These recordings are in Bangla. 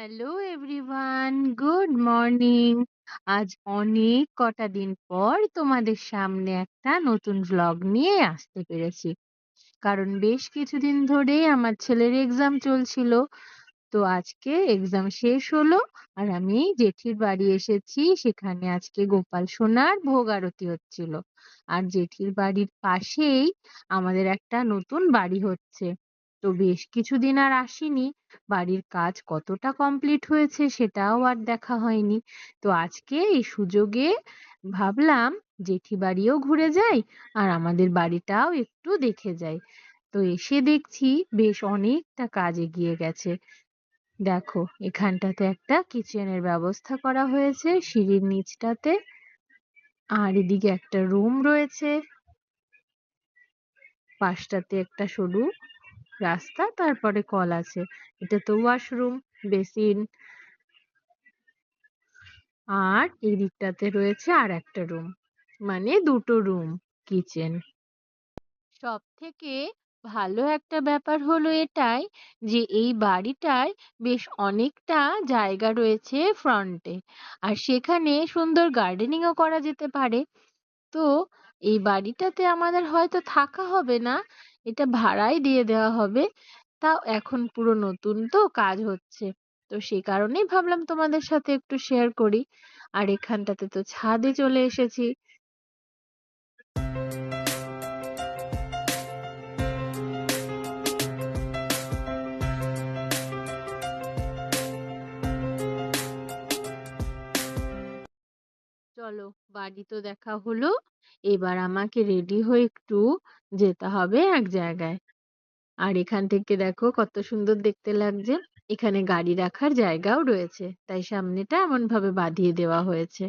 হ্যালো এভরিওয়ান গুড মর্নিং আজ অনেক কটা দিন পর তোমাদের সামনে একটা নতুন ভ্লগ নিয়ে আসতে পেরেছি। কারণ বেশ কিছুদিন ধরেই আমার ছেলের এক্সাম চলছিল। তো আজকে এক্সাম শেষ হলো আর আমি জেঠির বাড়ি এসেছি। সেখানে আজকে গোপাল সোনার ভোগ আরতি হচ্ছিল। আর জেঠির বাড়ির পাশেই আমাদের একটা নতুন বাড়ি হচ্ছে। তো বেশ কিছুদিন আর আসিনি। বাড়ির কাজ কতটা কমপ্লিট হয়েছে সেটাও আর দেখা হয়নি। তো আজকে এই সুযোগে ভাবলাম জেঠি বাড়িও ঘুরে যাই আর আমাদের বাড়িটাও একটু দেখে যাই। তো এসে দেখছি বেশ অনেকটা কাজ এগিয়ে গেছে। দেখো, এখানটাতে একটা কিচেনের ব্যবস্থা করা হয়েছে, সিঁড়ির নিচটাতে। আর এদিকে একটা রুম রয়েছে। পাশটাতে একটা সরু রাস্তা, তারপরে কল আছে। এটা তো ওয়াশরুম বেসিন আর এই দিকটাতে রয়েছে আর একটা রুম মানে দুটো রুম কিচেন সব থেকে ভালো একটা ব্যাপার হলো এটাই যে এই বাড়িটায় বেশ অনেকটা জায়গা রয়েছে ফ্রন্টে আর সেখানে সুন্দর গার্ডেনিংও করা যেতে পারে। তো এই বাড়িটাতে আমাদের হয়তো থাকা হবে না, এটা ভাড়াই দিয়ে দেওয়া হবে। তাও এখন পুরো নতুন তো কাজ হচ্ছে। তো সেই কারণেই ভাবলাম তোমাদের সাথে একটু শেয়ার করি। আর এখানটাতে তো ছাদে চলে এসেছি। চলো, বাড়ি তো দেখা হলো। এবার আমাকে রেডি হয়ে একটু যেতে হবে এক জায়গায়। আর এখান থেকে দেখো কত সুন্দর দেখতে লাগছে। এখানে গাড়ি রাখার জায়গাও রয়েছে, তাই সামনেটা এমন ভাবে বাঁধিয়ে দেওয়া হয়েছে।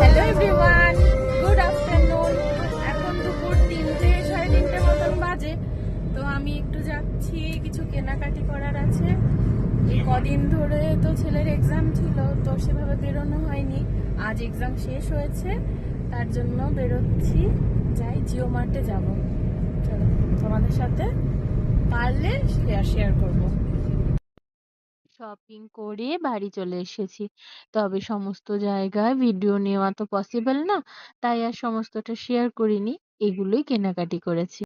হ্যালো এভরিওয়ান গুড আফটারনুন এখন দুপুর তিনটে সাড়ে তিনটে মতন বাজে। তো আমি একটু যাচ্ছি, কিছু কেনাকাটি করার আছে। কদিন ধরে তো ছেলের এক্সাম ছিল, তো সেভাবে বেরোনো হয়নি। আজ এক্সাম শেষ হয়েছে, তার জন্য বেরোচ্ছি। যাই, জিও মার্টে যাব। চলো, তোমাদের সাথে পারলে শেয়ার শেয়ার করব। শপিং করে বাড়ি চলে এসেছি। তবে সমস্ত জায়গায় ভিডিও নেওয়া তো পসিবল না, তাই আর সমস্তটা শেয়ার করিনি। এগুলোই কেনাকাটি করেছি।